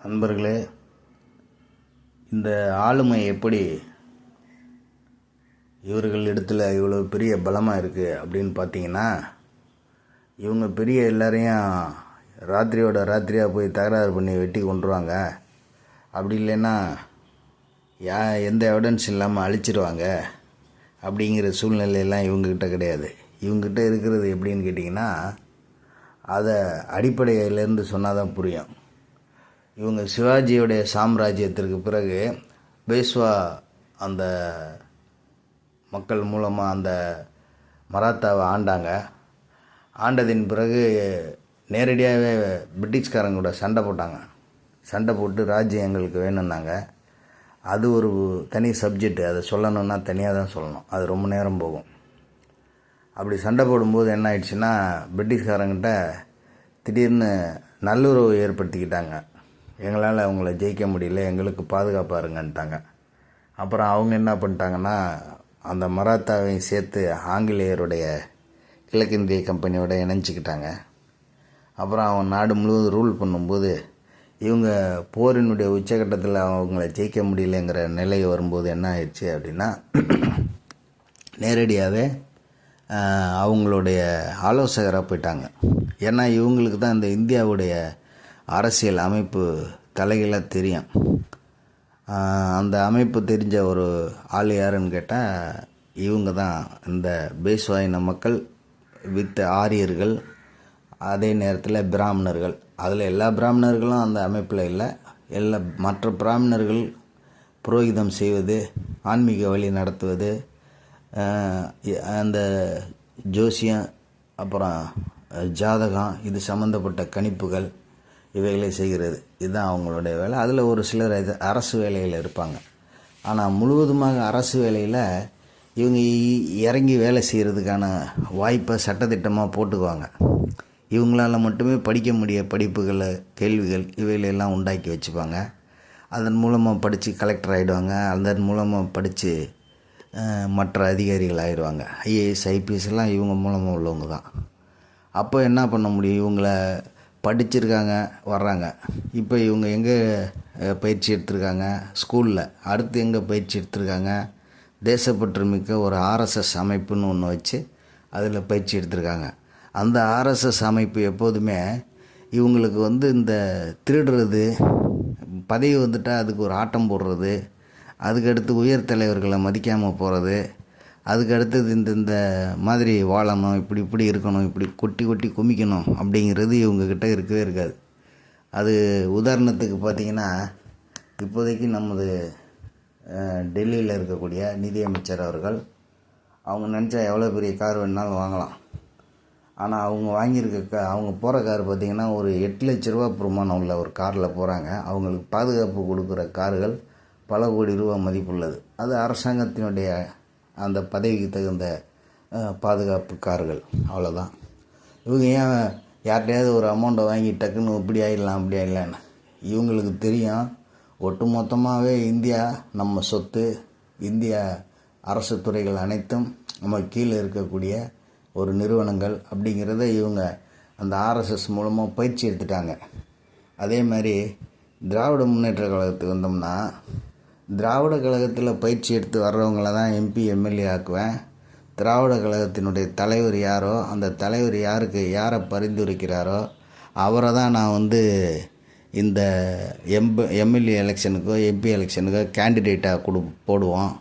நண்பர்களே இந்த ஆளுமை எப்படி இவர்கள் இடத்துல இவ்வளோ பெரிய பலமாக இருக்குது அப்படின்னு பார்த்தீங்கன்னா இவங்க பெரிய எல்லாரையும் ராத்திரியோட ராத்திரியாக போய் தகராறு பண்ணி வெட்டி கொண்டுருவாங்க அப்படி இல்லைன்னா யா எந்த எவிடன்ஸ் இல்லாமல் அழிச்சிருவாங்க அப்படிங்கிற சூழ்நிலையெல்லாம் இவங்கக்கிட்ட கிடையாது. இவங்ககிட்ட இருக்கிறது எப்படின்னு கேட்டிங்கன்னா அதை அடிப்படையிலேருந்து சொன்னால் தான் புரியும். இவங்க சிவாஜியுடைய சாம்ராஜ்யத்திற்கு பிறகு பேஸ்வா அந்த மக்கள் மூலமாக அந்த மராத்தாவை ஆண்டாங்க. ஆண்டதின் பிறகு நேரடியாகவே பிரிட்டிஷ்காரங்க கூட சண்டை போட்டாங்க. சண்டை போட்டு ராஜ்யம் எங்களுக்கு வேணும்னாங்க. அது ஒரு தனி சப்ஜெக்ட். அதை சொல்லணுன்னா தனியாக தான் சொல்லணும். அது ரொம்ப நேரம் போகும். அப்படி சண்டை போடும்போது என்ன ஆயிடுச்சுன்னா பிரிட்டிஷ்காரங்கிட்ட திடீர்னு நல்லுறவு ஏற்படுத்திக்கிட்டாங்க. எங்களால் அவங்கள ஜெயிக்க முடியல எங்களுக்கு பாதுகாப்பாக இருங்கன்ட்டாங்க அப்புறம் அவங்க என்ன பண்ணிட்டாங்கன்னா அந்த மராத்தாவையும் சேர்த்து ஆங்கிலேயருடைய கிழக்கிந்திய கம்பெனியோட இணைஞ்சிக்கிட்டாங்க. அப்புறம் அவன் நாடு முழுவதும் ரூல் பண்ணும்போது இவங்க போரினுடைய உச்சகட்டத்தில் அவங்கள ஜெயிக்க முடியலங்கிற நிலை வரும்போது என்ன ஆயிடுச்சு அப்படின்னா நேரடியாகவே அவங்களுடைய ஆலோசகராக போயிட்டாங்க. ஏன்னா இவங்களுக்கு தான் இந்த இந்தியாவுடைய அரசியல் அமைப்பு தலைகளாக தெரியும். அந்த அமைப்பு தெரிஞ்ச ஒரு ஆள் யாருன்னு கேட்டால் இவங்க தான் இந்த பேஸ்வாயின மக்கள் வித் ஆரியர்கள் அதே நேரத்தில் பிராமணர்கள். அதில் எல்லா பிராமணர்களும் அந்த அமைப்பில் இல்லை. எல்லா மற்ற பிராமணர்கள் புரோகிதம் செய்வது ஆன்மீக வழி நடத்துவது அந்த ஜோசியம் அப்புறம் ஜாதகம் இது சம்மந்தப்பட்ட கணிப்புகள் இவைகளை செய்கிறது. இதுதான் அவங்களுடைய வேலை. அதில் ஒரு சிலர் இது அரசு வேலையில் இருப்பாங்க. ஆனால் முழுவதுமாக அரசு வேலையில் இவங்க இறங்கி வேலை செய்கிறதுக்கான வாய்ப்பை சட்டத்திட்டமாக போட்டுக்குவாங்க. இவங்களால் மட்டுமே படிக்க முடிய படிப்புகளை கேள்விகள் இவைகளெல்லாம் உண்டாக்கி வச்சுப்பாங்க. அதன் மூலமாக படித்து கலெக்டர் ஆகிடுவாங்க அதன் மூலமாக படித்து மற்ற அதிகாரிகள் ஆயிடுவாங்க. ஐஏஎஸ் ஐபிஎஸ் எல்லாம் இவங்க மூலமாக உள்ளவங்க தான். அப்போ என்ன பண்ண முடியும்? இவங்கள படிச்சிருக்காங்க வர்றாங்க. இப்போ இவங்க எங்கே பயிற்சி எடுத்திருக்காங்க? ஸ்கூலில். அடுத்து எங்கே பயிற்சி எடுத்திருக்காங்க? தேசப்பற்று மிக்க ஒரு ஆர்எஸ்எஸ் அமைப்புன்னு ஒன்று வச்சு அதில் பயிற்சி எடுத்திருக்காங்க. அந்த ஆர்எஸ்எஸ் அமைப்பு எப்போதுமே இவங்களுக்கு வந்து இந்த திருடுறது பதவி வந்துட்டால் அதுக்கு ஒரு ஆட்டம் போடுறது அதுக்கடுத்து உயர் தலைவர்களை மதிக்காமல் போகிறது அதுக்கு அடுத்தது இந்த இந்த மாதிரி வாழணும் இப்படி இப்படி இருக்கணும் இப்படி கொட்டி கொட்டி குமிக்கணும் அப்படிங்கிறது இவங்கக்கிட்ட இருக்கவே இருக்காது. அது உதாரணத்துக்கு பார்த்திங்கன்னா இப்போதைக்கு நமது டெல்லியில் இருக்கக்கூடிய நிதியமைச்சர் அவர்கள் அவங்க நினச்சா எவ்வளோ பெரிய கார் வேணாலும் வாங்கலாம். ஆனால் அவங்க வாங்கியிருக்க கா அவங்க போகிற கார் பார்த்திங்கன்னா ஒரு எட்டு லட்ச ரூபா பிரமாணம் உள்ள ஒரு காரில் போகிறாங்க அவங்களுக்கு பாதுகாப்பு கொடுக்குற கார்கள் பல கோடி ரூபா மதிப்புள்ளது. அது அரசாங்கத்தினுடைய அந்த பதவிக்கு தகுந்த பாதுகாப்பு கார்கள் அவ்வளோதான் இவங்க ஏன் யார்கிட்டையாவது ஒரு அமௌண்ட்டை வாங்கி டக்குன்னு இப்படி ஆகிடலாம் அப்படி ஆகிடலான்னு இவங்களுக்கு தெரியும். ஒட்டு மொத்தமாகவே இந்தியா நம்ம சொத்து இந்தியா அரசு துறைகள் அனைத்தும் நம்ம கீழே இருக்கக்கூடிய ஒரு நிறுவனங்கள் அப்படிங்கிறத இவங்க அந்த ஆர்எஸ்எஸ் மூலமாக பயிற்சி எடுத்துட்டாங்க. அதே மாதிரி திராவிட முன்னேற்ற கழகத்துக்கு வந்தோம்னா திராவிட கழகத்தில் பயிற்சி எடுத்து வர்றவங்கள தான் எம்பி எம்எல்ஏ ஆக்குவேன். திராவிட கழகத்தினுடைய தலைவர் யாரோ அந்த தலைவர் யாருக்கு யாரை பரிந்துரைக்கிறாரோ அவரை தான் நான் வந்து இந்த எம்ப எம்எல்ஏ எலெக்ஷனுக்கோ எம்பி எலெக்ஷனுக்கோ கேண்டிடேட்டாக கொடு போடுவோம்.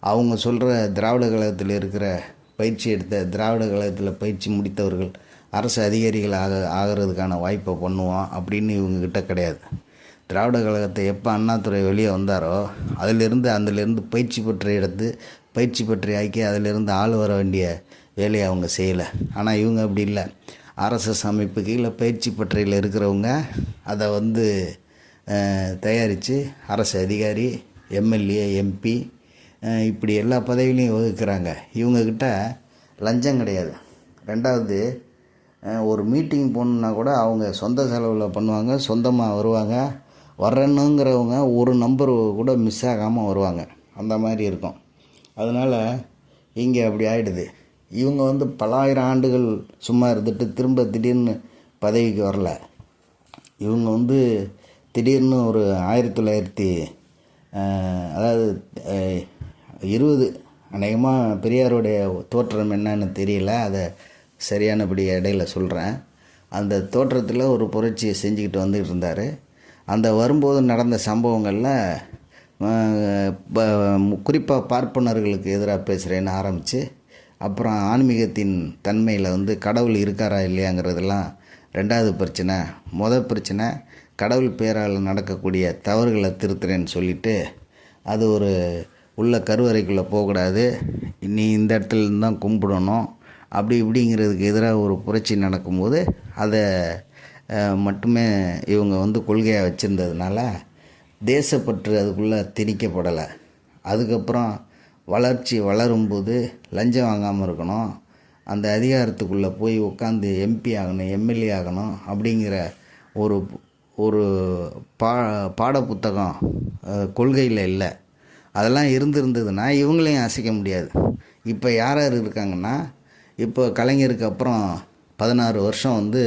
அவங்க சொல்கிற திராவிட கழகத்தில் இருக்கிற பயிற்சி எடுத்த திராவிட கழகத்தில் பயிற்சி முடித்தவர்கள் அரசு அதிகாரிகள் ஆக ஆகிறதுக்கான வாய்ப்பை பண்ணுவோம் அப்படின்னு இவங்கக்கிட்ட கிடையாது. திராவிட கழகத்தை எப்போ அண்ணாதுரை வெளியே வந்தாரோ அதிலிருந்து அதிலிருந்து பயிற்சி பெற்ற எடுத்து பயிற்சி பெற்று ஆக்கி அதிலிருந்து ஆள் வர வேண்டிய வேலையை அவங்க செய்யலை. ஆனால் இவங்க அப்படி இல்லை. ஆர்எஸ்எஸ் அமைப்பு கீழே பயிற்சி பற்றையில் இருக்கிறவங்க அதை வந்து தயாரித்து அரசு அதிகாரி எம்எல்ஏ எம்பி இப்படி எல்லா பதவியிலையும் வகுக்கிறாங்க. இவங்கக்கிட்ட லஞ்சம் கிடையாது. ரெண்டாவது ஒரு மீட்டிங் போகணுன்னா கூட அவங்க சொந்த செலவில் பண்ணுவாங்க சொந்தமாக வருவாங்க. வரணுங்கிறவங்க ஒரு நம்பர் கூட மிஸ் ஆகாமல் வருவாங்க. அந்த மாதிரி இருக்கும். அதனால் இங்கே அப்படி ஆகிடுது இவங்க வந்து பலாயிரம் ஆண்டுகள் சும்மா இருந்துட்டு திரும்ப திடீர்னு பதவிக்கு வரல. இவங்க வந்து திடீர்னு ஒரு ஆயிரத்தி தொள்ளாயிரத்தி அதாவது இருபது அநேகமாக பெரியாருடைய தோற்றம் என்னன்னு தெரியல. அதை சரியானபடி இடையில சொல்கிறேன் அந்த தோற்றத்தில் ஒரு புரட்சியை செஞ்சுக்கிட்டு வந்துக்கிட்டு இருந்தார். அந்த வரும்போது நடந்த சம்பவங்களில் குறிப்பாக பார்ப்பனர்களுக்கு எதிராக பேசுகிறேன்னு ஆரம்பித்து அப்புறம் ஆன்மீகத்தின் தன்மையில் வந்து கடவுள் இருக்காரா இல்லையாங்கிறதெல்லாம் ரெண்டாவது பிரச்சனை. முதல் பிரச்சனை கடவுள் பேரால் நடக்கக்கூடிய தவறுகளை திருத்துறேன்னு சொல்லிவிட்டு அது ஒரு உள்ள கருவறைக்குள்ளே போகக்கூடாது. நீ இந்த இடத்துல தான் கும்பிடணும். அப்படி இப்படிங்கிறதுக்கு எதிராக ஒரு புரட்சி நடக்கும்போது அதை மட்டுமே இவங்க வந்து கொள்கையாக வச்சுருந்ததுனால தேசப்பற்று அதுக்குள்ளே திணிக்கப்படலை. அதுக்கப்புறம் வளர்ச்சி வளரும்போது லஞ்சம் வாங்காமல் இருக்கணும். அந்த அதிகாரத்துக்குள்ளே போய் உட்காந்து எம்பி ஆகணும் எம்எல்ஏ ஆகணும் அப்படிங்கிற ஒரு ஒரு பா பாடப்புத்தகம் கொள்கையில் இல்லை. அதெல்லாம் இருந்திருந்ததுன்னா இவங்களையும் அசைக்க முடியாது. இப்போ யார் யார் இருக்காங்கன்னா இப்போ கலைஞருக்கு அப்புறம் பதினாறு வருஷம் வந்து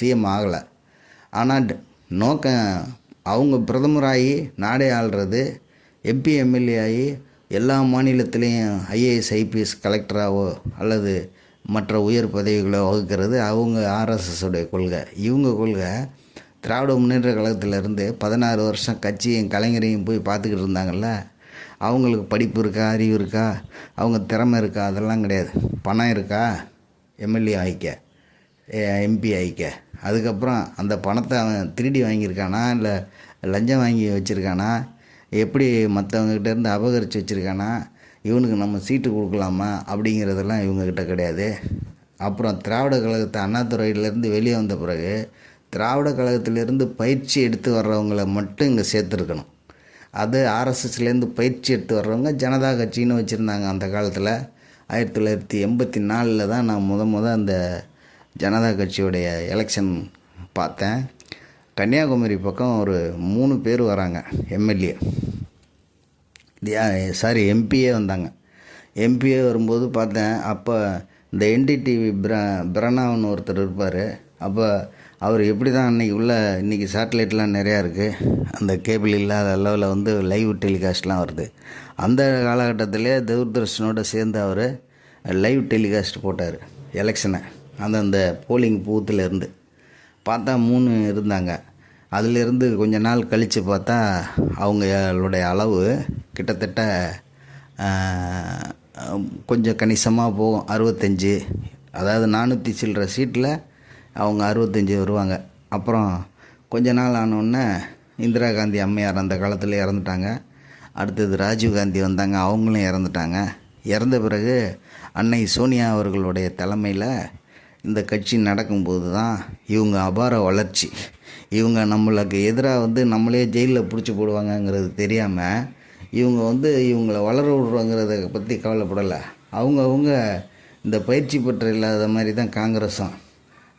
சிஎம் ஆகலை. ஆனால் நோக்கம் அவங்க பிரதமராகி நாடே ஆள்றது எம்பி எம்எல்ஏ ஆகி எல்லா மாநிலத்திலையும் ஐஏஎஸ் ஐபிஎஸ் கலெக்டராகவோ அல்லது மற்ற உயர் பதவிகளோ வகுக்கிறது அவங்க ஆர்எஸ்எஸுடைய கொள்கை. இவங்க கொள்கை திராவிட முன்னேற்ற கழகத்திலேருந்து பதினாறு வருஷம் கட்சியும் கலைஞரையும் போய் பார்த்துக்கிட்டு இருந்தாங்கல்ல அவங்களுக்கு படிப்பு இருக்கா அறிவு இருக்கா அவங்க திறமை இருக்கா அதெல்லாம் கிடையாது. பணம் இருக்கா எம்எல்ஏ ஆகிக்க. எம்பி ஆகிக்க அதுக்கப்புறம் அந்த பணத்தை அவன் திருடி வாங்கியிருக்கானா? இல்லை லஞ்சம் வாங்கி வச்சுருக்கானா? எப்படி மற்றவங்ககிட்டேருந்து அபகரித்து வச்சுருக்கானா? இவனுக்கு நம்ம சீட்டு கொடுக்கலாமா? அப்படிங்கிறதெல்லாம் இவங்கக்கிட்ட கிடையாது. அப்புறம் திராவிட கழகத்தை அண்ணாதுறையிலேருந்து வெளியே வந்த பிறகு திராவிட கழகத்திலேருந்து பயிற்சி எடுத்து வர்றவங்களை மட்டும் இங்கே சேர்த்துருக்கணும். அது ஆர்எஸ்எஸ்லேருந்து பயிற்சி எடுத்து வர்றவங்க ஜனதா கட்சின்னு வச்சுருந்தாங்க அந்த காலத்தில். ஆயிரத்தி தொள்ளாயிரத்தி எண்பத்தி நாலில் தான் நான் முத முத அந்த ஜனதா கட்சியுடைய எலெக்ஷன் பார்த்தேன். கன்னியாகுமரி பக்கம் ஒரு மூணு பேர் வராங்க எம்எல்ஏ. சாரி எம்பியே வந்தாங்க. எம்பியே வரும்போது பார்த்தேன் அப்போ இந்த என்டிடிவி பிர பிரணாவன் ஒருத்தர் இருப்பார். அப்போ அவர் எப்படி தான் அன்றைக்கி உள்ள இன்றைக்கி சேட்டலைட்லாம் நிறையா இருக்குது அந்த கேபிள் இல்லாத அளவில் வந்து லைவ் டெலிகாஸ்ட்லாம் வருது. அந்த காலகட்டத்திலே தூர்தர்ஷனோடு சேர்ந்து அவர் லைவ் டெலிகாஸ்ட் போட்டார் எலெக்ஷனை அந்தந்த போலிங் பூத்தில் இருந்து. பார்த்தா மூணு இருந்தாங்க. அதிலிருந்து கொஞ்ச நாள் கழித்து பார்த்தா அவங்களுடைய அளவு கிட்டத்தட்ட கொஞ்சம் கணிசமாக போகும். அறுபத்தஞ்சி அதாவது நானூற்றி சில்லற சீட்டில் அவங்க அறுபத்தஞ்சி வருவாங்க. அப்புறம் கொஞ்ச நாள் ஆனோடனே இந்திரா காந்தி அம்மையார் அந்த காலத்தில் இறந்துட்டாங்க. அடுத்தது ராஜீவ் காந்தி வந்தாங்க. அவங்களும் இறந்துட்டாங்க. இறந்த பிறகு அன்னை சோனியா அவர்களுடைய தலைமையில் இந்த கட்சி நடக்கும்போது தான் இவங்க அபார வளர்ச்சி. இவங்க நம்மளுக்கு எதிராக வந்து நம்மளே ஜெயிலில் பிடிச்சி போடுவாங்கங்கிறது தெரியாமல் இவங்க வந்து இவங்கள வளர விடுறோங்கிறத பற்றி கவலைப்படலை. அவங்கவுங்க இந்த பயிற்சி பெற்ற இல்லாத மாதிரி தான் காங்கிரஸும்.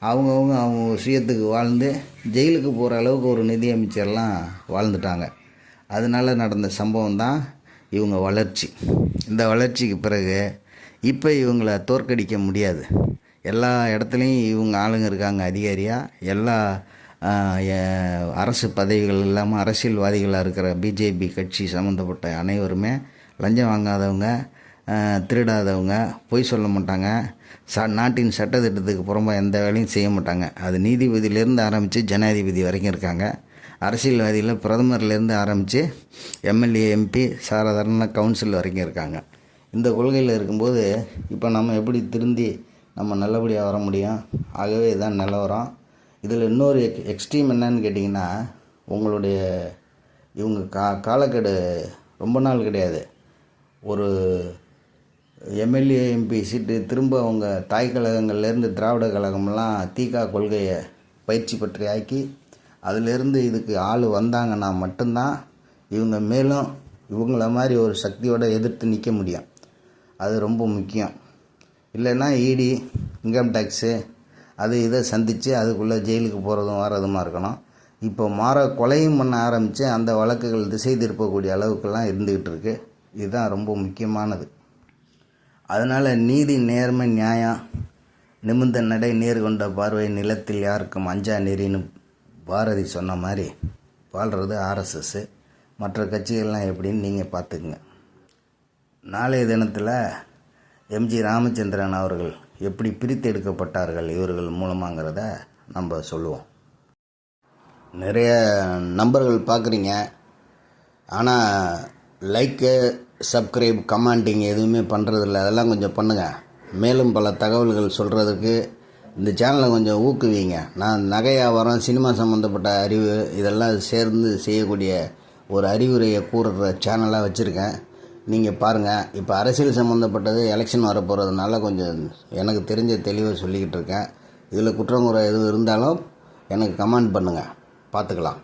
அவங்கவுங்க அவங்க சுயத்துக்கு வாழ்ந்து ஜெயிலுக்கு போகிற அளவுக்கு ஒரு நிதியமைச்சர்லாம் வாழ்ந்துட்டாங்க. அதனால் நடந்த சம்பவம் தான் இவங்க வளர்ச்சி. இந்த வளர்ச்சிக்கு பிறகு இப்போ இவங்கள தோற்கடிக்க முடியாது. எல்லா இடத்துலையும் இவங்க ஆளுங்க இருக்காங்க அதிகாரியாக எல்லா அரசு பதவிகள் இல்லாமல் அரசியல்வாதிகளாக இருக்கிற பிஜேபி கட்சி சம்மந்தப்பட்ட அனைவருமே லஞ்சம் வாங்காதவங்க திருடாதவங்க பொய் சொல்ல மாட்டாங்க. ச நாட்டின் சட்டத்திட்டத்துக்கு புறம்பாக எந்த வேலையும் செய்ய மாட்டாங்க. அது நீதிபதியிலேருந்து ஆரம்பித்து ஜனாதிபதி வரைக்கும் இருக்காங்க. அரசியல்வாதியில் பிரதமர்லேருந்து ஆரம்பித்து எம்எல்ஏ எம்பி சாதாரண கவுன்சில் வரைக்கும் இருக்காங்க. இந்த கொள்கையில் இருக்கும்போது இப்போ நம்ம எப்படி திருந்தி நம்ம நல்லபடியாக வர முடியும். ஆகவே இதுதான் நிலவரம். இதில் இன்னொரு எக் எக்ஸ்ட்ரீம் என்னன்னு கேட்டிங்கன்னா உங்களுடைய இவங்க கா காலக்கெடு ரொம்ப நாள் கிடையாது. ஒரு எம்எல்ஏ எம்பி சீட்டு திரும்ப அவங்க தாய் கழகங்கள்லேருந்து திராவிட கழகம்லாம் தீகா கொள்கையை பயிற்சி பற்றி ஆக்கி அதிலேருந்து இதுக்கு ஆள் வந்தாங்கன்னா மட்டும்தான் இவங்க மேலும் இவங்கள மாதிரி ஒரு சக்தியோடு எதிர்த்து நிற்க முடியும். அது ரொம்ப முக்கியம். இல்லைன்னா இடி இன்கம் டேக்ஸு அது இதை சந்தித்து அதுக்குள்ளே ஜெயிலுக்கு போகிறதும் வர்றதுமா இருக்கணும். இப்போ மாற கொலையும் பண்ண ஆரம்பித்து அந்த வழக்குகள் திசை திருப்பக்கூடிய அளவுக்கெல்லாம் இருந்துக்கிட்டு இருக்கு. இதுதான் ரொம்ப முக்கியமானது. அதனால் நீதி நேர்மை நியாயம் நிமிர்ந்த நடை நேர் கொண்ட பார்வை நிலத்தில் யாருக்கும் அஞ்சா நெறின்னு பாரதி சொன்ன மாதிரி வாழ்கிறது ஆர்எஸ்எஸ்ஸு மற்ற கட்சிகள்லாம் எப்படின்னு நீங்கள் பார்த்துக்குங்க. நாளைய தினத்தில் எம்ஜி ராமச்சந்திரன் அவர்கள் எப்படி பிரித்தெடுக்கப்பட்டார்கள் இவர்கள் மூலமாங்கிறத நம்ம சொல்லுவோம். நிறைய நம்பர்கள் பார்க்குறீங்க. ஆனால் லைக்கு சப்ஸ்கிரைப் கமெண்டிங் எதுவுமே பண்ணுறதில்ல அதெல்லாம் கொஞ்சம் பண்ணுங்கள் மேலும் பல தகவல்கள் சொல்கிறதுக்கு இந்த சேனலை கொஞ்சம் ஊக்குவிங்க. நான் நகை வியாபாரம் சினிமா சம்மந்தப்பட்ட அறிவு இதெல்லாம் சேர்ந்து செய்யக்கூடிய ஒரு அறிவுரையை கூறுற சேனலாக வச்சுருக்கேன். நீங்கள் பாருங்கள் இப்போ அரசியல் சம்மந்தப்பட்டது எலெக்ஷன் வரப்போகிறதுனால கொஞ்சம் எனக்கு தெரிஞ்ச தெளிவை சொல்லிக்கிட்டு இருக்கேன். இதில் குற்றங்குறை எதுவும் இருந்தாலும் எனக்கு கமெண்ட் பண்ணுங்கள் பார்த்துக்கலாம்